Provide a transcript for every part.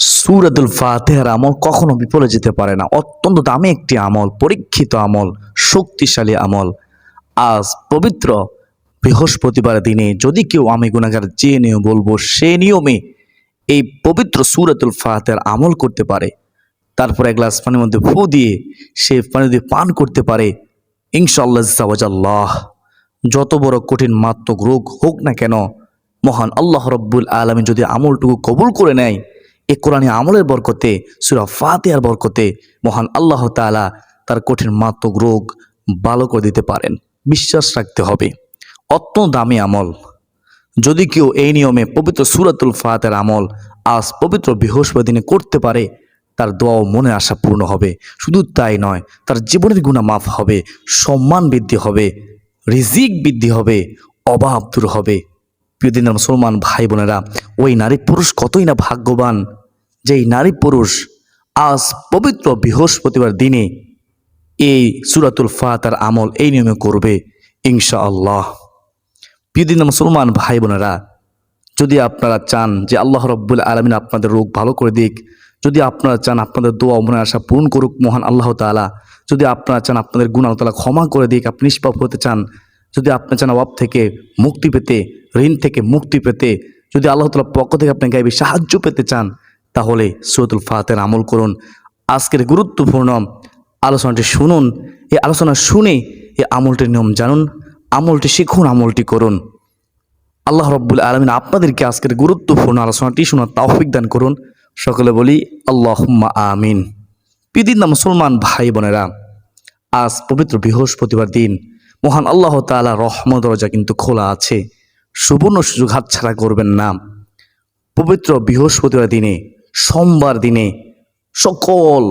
সুরাতুল ফাতেহার আমল কখনো বিফলে যেতে পারে না। অত্যন্ত দামি একটি আমল, পরীক্ষিত আমল, শক্তিশালী আমল। আজ পবিত্র বৃহস্পতিবার দিনে যদি কেউ আমি গুণাগার যে নিয়ম বলব, সে নিয়মে এই পবিত্র সুরাতুল ফাতেহার আমল করতে পারে। তারপর এক গ্লাস পানির মধ্যে ফু দিয়ে সে পানি দিয়ে পান করতে পারে। ইনশাল্লাহ যত বড় কঠিন মাত্মক রোগ হোক না কেন, মহান আল্লাহ রব্বুল আলমী যদি আমলটুকু কবুল করে নেয় এ কোরআনে আমলের বরকতে, সুরা ফাতেহার বরকতে মহান আল্লাহ তাআলা তার কঠিন মাত্মক রোগ ভালো করে দিতে পারেন। বিশ্বাস রাখতে হবে। অত্যন্ত দামি আমল। যদি কেউ এই নিয়মে পবিত্র সুরাতুল ফাতের আমল আজ পবিত্র বৃহস্পতি দিনে করতে পারে, তার দোয়াও মনে আশা পূর্ণ হবে। শুধু তাই নয়, তার জীবনের গুণা মাফ হবে, সম্মান বৃদ্ধি হবে, রিজিক বৃদ্ধি হবে, অভাব দূর হবে। প্রিয় দিনের মুসলমান ভাই বোনেরা ওই নারী পুরুষ কতই না ভাগ্যবান। যেই নারী পুরুষ আজ পবিত্র বৃহস্পতিবার দিনে এই সুরাতুল ফাতার আমল এই নিয়মে করবে ইনশা আল্লাহ প্রিয় দিনের মুসলমান ভাই বোনেরা, যদি আপনারা চান যে আল্লাহ রব্বুল আলমিন আপনাদের রোগ ভালো করে দিক, যদি আপনারা চান আপনাদের দোয়া মনে আশা পূরণ করুক মহান আল্লাহ তাআলা, যদি আপনারা চান আপনাদের গুণ আল্লাহ ক্ষমা করে দিক, আপনি নিষ্পাপ হতে চান, যদি আপনি চান অভাব থেকে মুক্তি পেতে, ঋণ থেকে মুক্তি পেতে, যদি আল্লাহ তালার পক্ষ থেকে আপনি গাইবে সাহায্য পেতে চান তাহলে সৈয়দুল ফাতের আমল করুন। আজকের গুরুত্বপূর্ণ আলোচনাটি শুনুন। এই আলোচনা শুনে এই আমলটির নিয়ম জানুন, আমলটি শিখুন, আমলটি করুন। আল্লাহ রব্বুল আলমিন আপনাদেরকে আজকের গুরুত্বপূর্ণ আলোচনাটি শোনার তৌফিক দান করুন। সকলে বলি, আল্লাহুম্মা আমিন। পিদিন মুসলমান ভাই বোনেরা, আজ পবিত্র বৃহস্পতিবার দিন। মহান আল্লাহ তাআলা রহমত দরজা কিন্তু খোলা আছে। সুবর্ণ সুযোগ হাতছাড়া করবেন না। পবিত্র বৃহস্পতিবার দিনে সোমবার দিনে সকল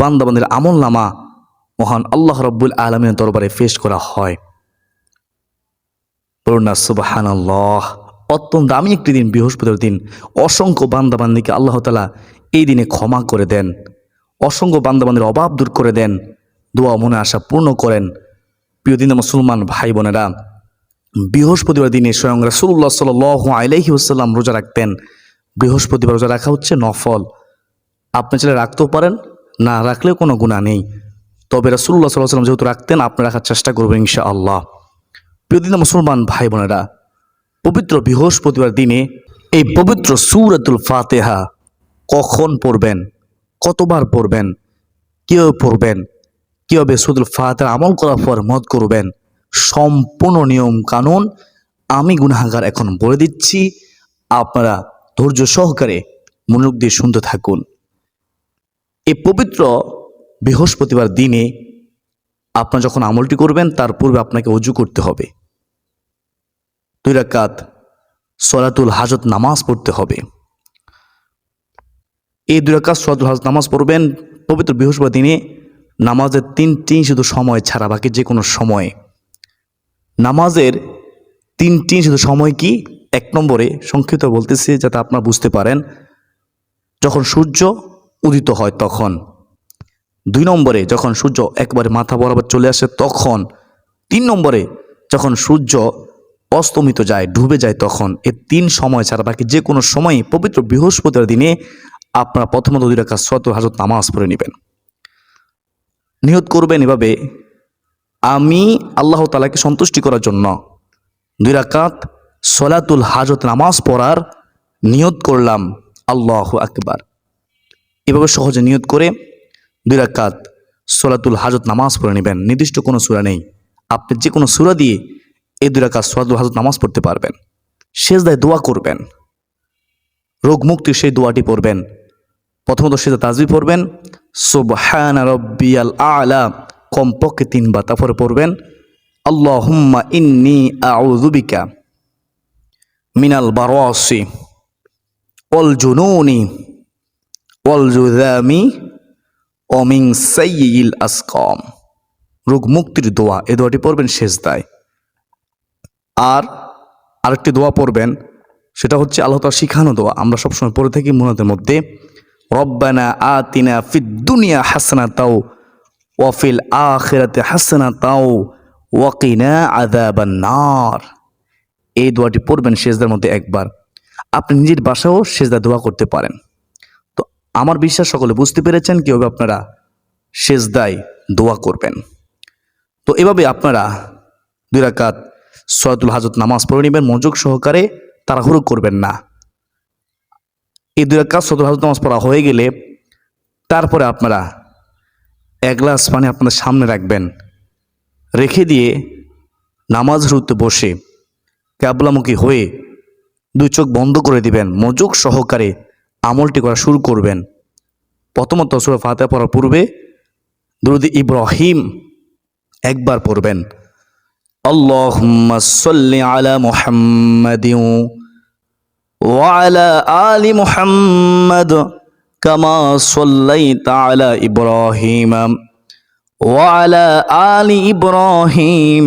বান্দাবান্দের আমল নামা মহান আল্লাহ রব্বুল আলমিনের দরবারে পেশ করা হয়। অত্যন্ত দামি একটি দিন বৃহস্পতির দিন। অসংখ্য বান্দাবান্দিকে আল্লাহ তালা এই দিনে ক্ষমা করে দেন। অসংখ্য বান্দাবান্দির অভাব দূর করে দেন। দোয়া মনে আশা পূর্ণ করেন। প্রিয় দিন মুসলমান ভাই বোনেরা, বৃহস্পতিবার দিনে স্বয়ং রাসুল্লাহ সাল আলাইহি আসাল্লাম রোজা রাখতেন। বৃহস্পতিবার রোজা রাখা হচ্ছে নফল। আপনি চাইলে রাখতেও পারেন, না রাখলেও কোনো গুণা নেই। তবে রাসুল্লাহ সাল্লাহ সাল্লাম যেহেতু রাখতেন, আপনি রাখার চেষ্টা করবেন ইনশা আল্লাহ প্রিয়দিন মুসলমান ভাই বোনেরা পবিত্র বৃহস্পতিবার দিনে এই পবিত্র সুরাতুল ফাতেহা কখন পড়বেন, কতবার পড়বেন, কীভাবে পড়বেন, কীভাবে সুদুল ফাতেহা আমল করার পর মত করবেন, সম্পূর্ণ নিয়ম কানুন আমি গুনাহাগার এখন বলে দিচ্ছি। আপনারা ধৈর্য সহকারে মনোযোগ দিয়ে শুনতে থাকুন। এই পবিত্র বৃহস্পতিবার দিনে আপনার যখন আমলটি করবেন, তার পূর্বে আপনাকে অজু করতে হবে। দুই রাকাত সলাতুল হাজত নামাজ পড়তে হবে। এই দুই রাকাত সলাতুল হাজত নামাজ পড়বেন, পবিত্র বৃহস্পতি দিনে নামাজের তিনটি শুধু সময় ছাড়া, বাকি যে কোনো সময়ে। নামাজের তিনটি শুধু সময় কি? এক নম্বরে সংক্ষিপ্ত বলতেছি যাতে আপনারা বুঝতে পারেন, যখন সূর্য উদিত হয় তখন। দুই নম্বরে যখন সূর্য একবারে মাথা বরাবর চলে আসে তখন। তিন নম্বরে যখন সূর্য অস্তমিত যায়, ডুবে যায় তখন। এ তিন সময় ছাড়া বাকি যে কোনো সময় পবিত্র বৃহস্পতির দিনে আপনারা প্রথমত দুই রাখা শত হাজত নামাজ পড়ে নেবেন। নিয়ত করবেন এভাবে, আমি আল্লাহ তালাকে সন্তুষ্টি করার জন্য দুই রাকাত সলাতুল হাজত নামাজ পড়ার নিয়ত করলাম। আল্লাহ আকবার। এভাবে সহজে নিয়ত করে দুই রাকাত সোলাতুল হাজত নামাজ পড়ে নেবেন। নির্দিষ্ট কোনো সুরা নেই। আপনি যে কোনো সুরা দিয়ে এই দুই রাকাত সোলাতুল হাজত নামাজ পড়তে পারবেন। শেষ দায় দোয়া করবেন। রোগ মুক্তির সেই দোয়াটি পড়বেন। প্রথমত সেটা তাজবি পড়বেন। সুবহান রব্বিয়াল আলা। কমপক্ষে তিনবার তারপরে পড়বেন। আল্লাহুম্মা ইন্নি আউযুবিকা মিনাল বারাসি, ওয়াল জুনুনি, ওয়াল জুযামি অমিং সাইয়িল আসকম। রোগ মুক্তির দোয়া, এ দোয়াটি পড়বেন শেষ দায় আর আরেকটি দোয়া পড়বেন, সেটা হচ্ছে আল্লাহ তার শিখানো দোয়া। আমরা সবসময় পড়ে থাকি মনের মধ্যে, রব্বানা আতিনা ফিদ দুনিয়া হাসানা তাও ওয়াফিল আখিরাতে হাসানা তাও ওয়াকিনা আদাবান নার। এই দোয়াটি পড়বেন শেষদার মধ্যে একবার। আপনি নিজের বাসাও শেষদা দোয়া করতে পারেন। তো আমার বিশ্বাস সকলে বুঝতে পেরেছেন কীভাবে আপনারা শেষদায় দোয়া করবেন। তো এভাবে আপনারা দুই রাকাত সয়াতুল হাজত নামাজ পড়ে নেবেন, মনোযোগ সহকারে তাড়াহুড়ো করবেন না। এই দুই রাকাত সয়াতুল হাজত নামাজ পড়া হয়ে গেলে তারপরে আপনারা এক গ্লাস পানি আপনাদের সামনে রাখবেন। রেখে দিয়ে নামাজ রুতে বসে ক্যাবলামুখী হয়ে দুই চোখ বন্ধ করে দিবেন মজুক সহকারে আমলটি করা শুরু করবেন। প্রথমত সুরা ফাতে পড়ার পূর্বে দুরুদ ইব্রাহিম একবার পড়বেন। আল্লাহুম্মা সাল্লি আলা মুহাম্মাদিন ওয়া আলা আলি মুহাম্মাদ কামা সাল্লাইতা আলা ইব্রাহিম ওয়া আলা আলি ইব্রাহিম।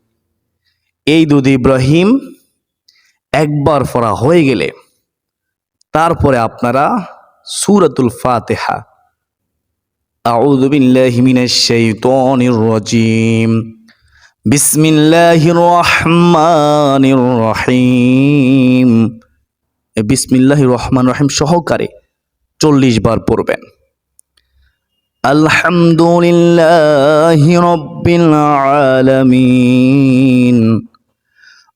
এই দুধ ইব্রাহিম একবার পড়া হয়ে গেলে তারপরে আপনারা সুরাতুল ফাতেহা أعوذ بالله من الشيطان الرجيم بسم الله الرحمن الرحيم بسم الله الرحمن الرحيم সহকারে চল্লিশ বার পড়বেন الحمد لله رب العالمين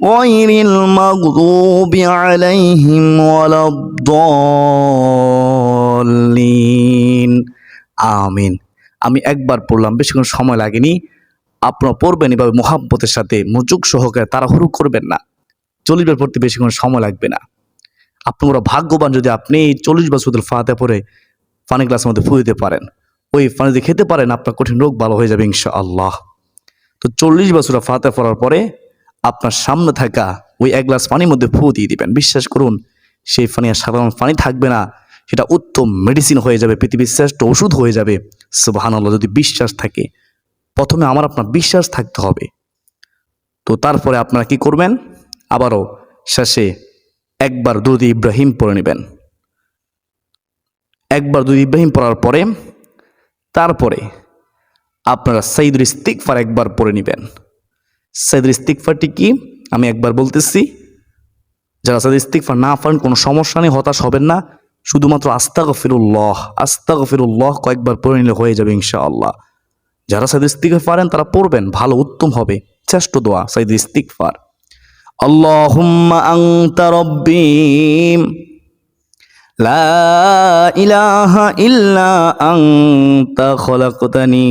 غير المغضوب عليهم ولا الضالين আমিন আমি একবার পড়লাম বেশিক্ষণ সময় লাগেনি আপনারা পড়বেন এভাবে মহাব্বতের সাথে মজুক সহকারে তাড়াহুড়ো করবেন না চল্লিশ বার পড়তে বেশিক্ষণ সময় লাগবে না আপনারা ভাগ্যবান যদি আপনি এই চল্লিশ বার সুদুল ফাতে পরে পানি গ্লাসের মধ্যে ফু দিতে পারেন ওই পানি দিয়ে খেতে পারেন আপনার কঠিন রোগ ভালো হয়ে যাবে ইনশা আল্লাহ তো চল্লিশ বছর ফাতে পড়ার পরে আপনার সামনে থাকা ওই এক গ্লাস পানির মধ্যে ফু দিয়ে দিবেন। বিশ্বাস করুন, সেই পানি আর সাধারণ পানি থাকবে না। সেটা উত্তম মেডিসিন হয়ে যাবে, পৃথিবীর শ্রেষ্ঠ ওষুধ হয়ে যাবে। সুবাহান আল্লাহ যদি বিশ্বাস থাকে। প্রথমে আমার আপনার বিশ্বাস থাকতে হবে। তো তারপরে আপনারা কি করবেন? আবারও শেষে একবার দুধ ইব্রাহিম পড়ে নেবেন। একবার দুধ ইব্রাহিম পড়ার পরে, তারপরে আপনারা সাইদুল ইস্তিকফার একবার পড়ে নেবেন। সাইদুল ইস্তিকফারটি কি আমি একবার বলতেছি যারা সাইদুল ইস্তিকফার না পারেন কোনো সমস্যা নেই হতাশ হবেন না শুধুমাত্র আস্তা গফিরুল্লাহ আস্তা গফিরুল্লাহ কয়েকবার পড়ে নিলে হয়ে যাবে ইনশাআল্লাহ যারা সাইদুল ইস্তিকফার পারেন তারা পড়বেন ভালো উত্তম হবে শ্রেষ্ঠ দোয়া সাইদুল ইস্তিকফার اللهم أنت ربي لا إله إلا أنت خلقتني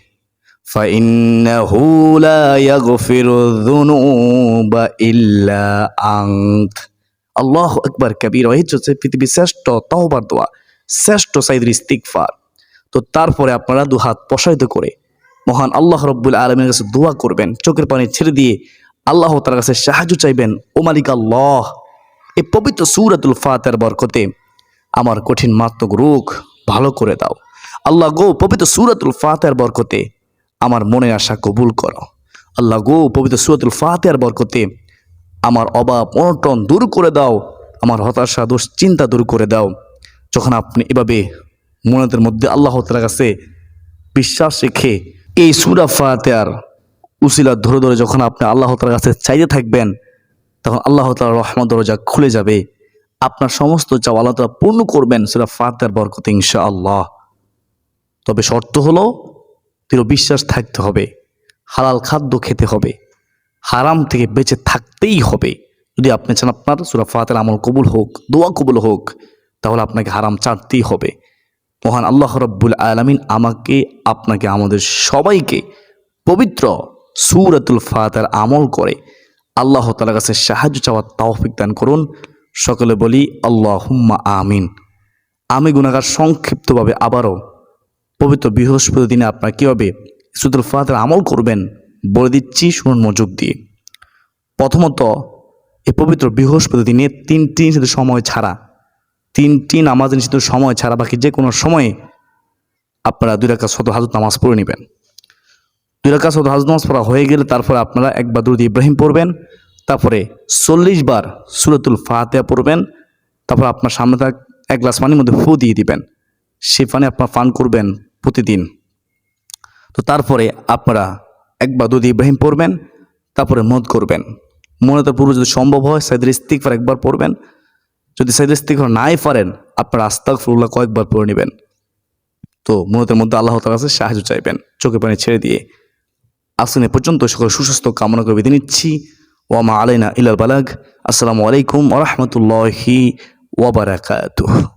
فإنه لا يغفر الذنوب إلا أنت আল্লাহ আকবার কবির এই হচ্ছে পৃথিবীর শ্রেষ্ঠ তহবার দোয়া শ্রেষ্ঠ সাইদের ইস্তিকফার তো তারপরে আপনারা দু হাত প্রসারিত করে মহান আল্লাহ রব্বুল আলমের কাছে দোয়া করবেন চোখের পানি ছেড়ে দিয়ে আল্লাহ তার কাছে সাহায্য চাইবেন ও মালিক আল্লাহ এই পবিত্র সুরাতুল ফাতের বরকতে আমার কঠিন মাত্মক রোগ ভালো করে দাও আল্লাহ গো পবিত্র সুরাতুল ফাতের বরকতে আমার মনে আশা কবুল করো। আল্লাহ গো, পবিত্র সুরাতুল ফাতের বরকতে আমার অভাব অনটন দূর করে দাও, আমার হতাশা, দুশ্চিন্তা দূর করে দাও। যখন আপনি এভাবে মনের মধ্যে আল্লাহ তালার কাছে বিশ্বাস রেখে এই সুরা ফাতেয়ার উসিলা ধরে ধরে যখন আপনি আল্লাহ তালার কাছে চাইতে থাকবেন, তখন আল্লাহ তালা রহমত দরজা খুলে যাবে। আপনার সমস্ত চাওয়া আল্লাহ তালা পূর্ণ করবেন সেটা ফাতের বরকত ইনশা আল্লাহ তবে শর্ত হলো দৃঢ় বিশ্বাস থাকতে হবে, হালাল খাদ্য খেতে হবে, হারাম থেকে বেঁচে থাকতেই হবে। যদি আপনি চান আপনার সুরা ফাতের আমল কবুল হোক, দোয়া কবুল হোক, তাহলে আপনাকে হারাম ছাড়তেই হবে। মহান আল্লাহ রব্বুল আলমিন আমাকে, আপনাকে, আমাদের সবাইকে পবিত্র সুরাতুল ফাতের আমল করে আল্লাহ তালার কাছে সাহায্য চাওয়ার তাওফিক দান করুন। সকলে বলি আল্লাহ হুম্মা আমিন। আমি গুণাগার সংক্ষিপ্তভাবে আবারও পবিত্র বৃহস্পতি দিনে আপনার কীভাবে সুতুল ফাতের আমল করবেন, বলে দিচ্ছি শুনুন মনোযোগ দিয়ে। প্রথমত, এই পবিত্র বৃহস্পতি দিনে তিনটি নিষিদ্ধ সময় ছাড়া, তিনটি নামাজ নিষিদ্ধ সময় ছাড়া বাকি যে কোনো সময়ে আপনারা দুই রাখা শত হাজত নামাজ পড়ে নেবেন। দুই রাখা শত হাজত নামাজ পড়া হয়ে গেলে তারপরে আপনারা একবার দুরুদ ইব্রাহিম পড়বেন, তারপরে চল্লিশ বার সুরতুল ফাতেহা পড়বেন, তারপর আপনার সামনে এক গ্লাস পানির মধ্যে ফু দিয়ে দিবেন। সে পানি আপনার পান করবেন প্রতিদিন। তো তারপরে আপনারা একবার দুধ ইব্রাহিম পড়বেন, তারপরে মদ করবেন। মনে তো পুরো যদি সম্ভব হয় সাইদের ইস্তিকফার একবার পড়বেন। যদি সাইদের ইস্তিকফার নাই পারেন, আপনারা আস্তাক ফুল্লাহ কয়েকবার পড়ে নেবেন। তো মনতের মধ্যে আল্লাহ তার কাছে সাহায্য চাইবেন চোখে পানি ছেড়ে দিয়ে। আসুন এ পর্যন্ত সকল সুস্বাস্থ্য কামনা করে বেঁধে নিচ্ছি। ওয়ামা আলাইনা ইলাল বালাগ। আসসালামু আলাইকুম ওরহমতুল্লাহি ওবরাকাতুহ